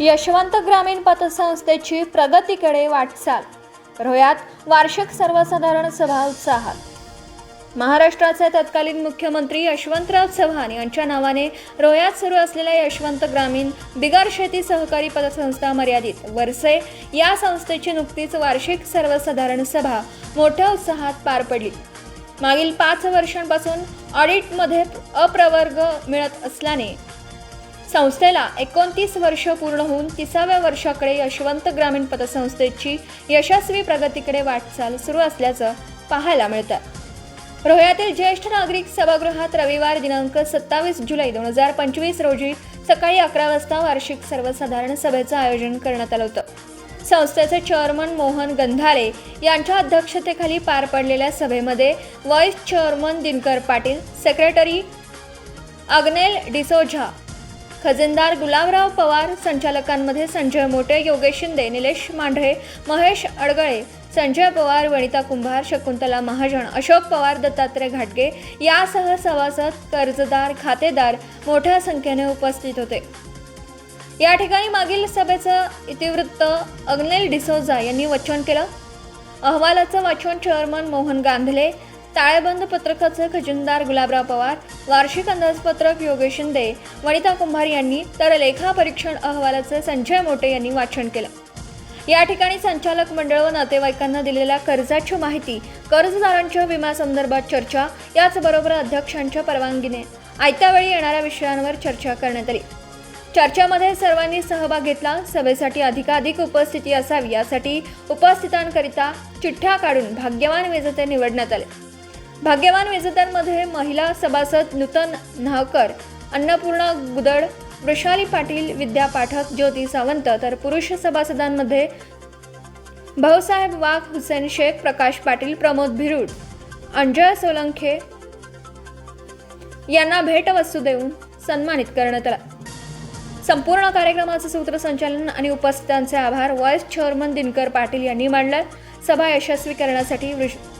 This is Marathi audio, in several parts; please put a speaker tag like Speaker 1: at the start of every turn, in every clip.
Speaker 1: यशवंत ग्रामीण पतसंस्थेची प्रगतीकडे वाटचाल. रोह्यात वार्षिक सर्वसाधारण सभा उत्साहात. महाराष्ट्राचे तत्कालीन मुख्यमंत्री यशवंतराव चव्हाण यांच्या नावाने रोह्यात सुरू असलेल्या यशवंत ग्रामीण बिगर शेती सहकारी पतसंस्था मर्यादित वरसे या संस्थेची नुकतीच वार्षिक सर्वसाधारण सभा मोठ्या उत्साहात पार पडली. मागील पाच वर्षांपासून ऑडिटमध्ये अप्रवर्ग मिळत असल्याने संस्थेला एकोणतीस वर्ष पूर्ण होऊन तिसाव्या वर्षाकडे यशवंत ग्रामीण पतसंस्थेची यशस्वी प्रगतीकडे वाटचाल सुरू असल्याचं पाहायला मिळतं रोह्यातील ज्येष्ठ नागरिक सभागृहात रविवार दिनांक सत्तावीस जुलै दोन हजार पंचवीस रोजी सकाळी अकरा वाजता वार्षिक सर्वसाधारण सभेचं आयोजन करण्यात आलं होतं. संस्थेचे चेअरमन मोहन गंधारे यांच्या अध्यक्षतेखाली पार पडलेल्या सभेमध्ये vice chairman Dinkar Patil secretary Agnel D'Souza खजिनदार Gulabrao Pawar संचालकांमध्ये संजय मोटे योगेश शिंदे निलेश मांढरे महेश अडगळे संजय पवार वनिता कुंभार शकुंतला महाजन अशोक पवार दत्तात्रय घाटगे यासह सभासद कर्जदार खातेदार मोठ्या संख्येने उपस्थित होते. या ठिकाणी मागील सभेचं इतिवृत्त अग्नेल डिसोजा यांनी वचन केलं. अहवालाचं वाचन चेअरमन मोहन गांधले ताळेबंद पत्रकाचे खजिनदार गुलाबराव पवार वार्षिक अंदाजपत्रक योगेश शिंदे वनिता कुंभार यांनी तर लेखापरीक्षण अहवालाचं संजय मोटे यांनी वाचन केलं. या ठिकाणी संचालक मंडळ व नातेवाईकांना दिलेल्या कर्जाची माहिती कर्जदारांच्या विम्यासंदर्भात चर्चा याचबरोबर अध्यक्षांच्या परवानगीने आयत्या वेळी येणाऱ्या विषयांवर चर्चा करण्यात आली. चर्चेमध्ये सर्वांनी सहभाग घेतला सभेसाठी अधिकाधिक उपस्थिती असावी यासाठी उपस्थितांकरिता चिठ्ठ्या काढून भाग्यवान विजेते निवडण्यात आले. भाग्यवान विजेत्यांमध्ये महिला सभासद नूतन न्हावकर अन्नपूर्णा गुदड वृषाली पाटील विद्या पाठक ज्योती सावंत तर पुरुष सभासदांमध्ये भाऊसाहेब वाघ हुसेन शेख प्रकाश पाटील प्रमोद भिरूड अंजय सोलंखे यांना भेटवस्तू देऊन सन्मानित करण्यात आला. संपूर्ण कार्यक्रमाचं सूत्रसंचालन आणि उपस्थितांचे आभार. व्हाईस चेअरमन दिनकर पाटील यांनी मांडले. सभा यशस्वी करण्यासाठी वृष-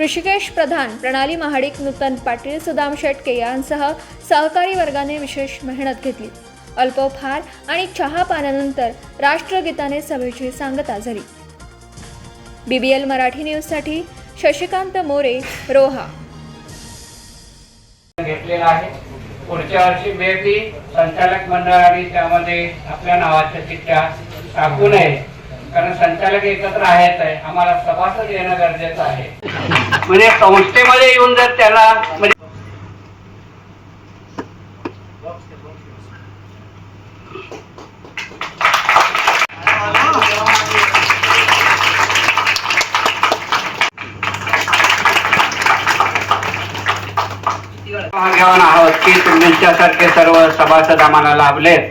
Speaker 1: ऋषिकेश प्रधान प्रणाली महाडिक नूतन पाटील सुदाम शेटके यांसह सहकारी वर्गाने विशेष मेहनत घेतली. अल्पोपहार आणि चहा पाण्यानंतर राष्ट्रगीताने सभेची सांगता झाली. बीबीएल मराठी न्यूजसाठी शशिकांत मोरे रोहा.
Speaker 2: घेतलेला आहे. पुढच्या वर्षी मे बी संचालक मंडळाने त्यामध्ये आपल्या नावाच्या चिठ्ठ्या टाकू नये. कारण संचालक एकत्र आहेत आहे आम्हाला सभासद येणं गरजेचं आहे. म्हणजे संस्थेमध्ये येऊन जर त्याला म्हणजे घेऊन आहोत की तुमच्यासारखे सर्व सभासद आम्हाला लाभलेत.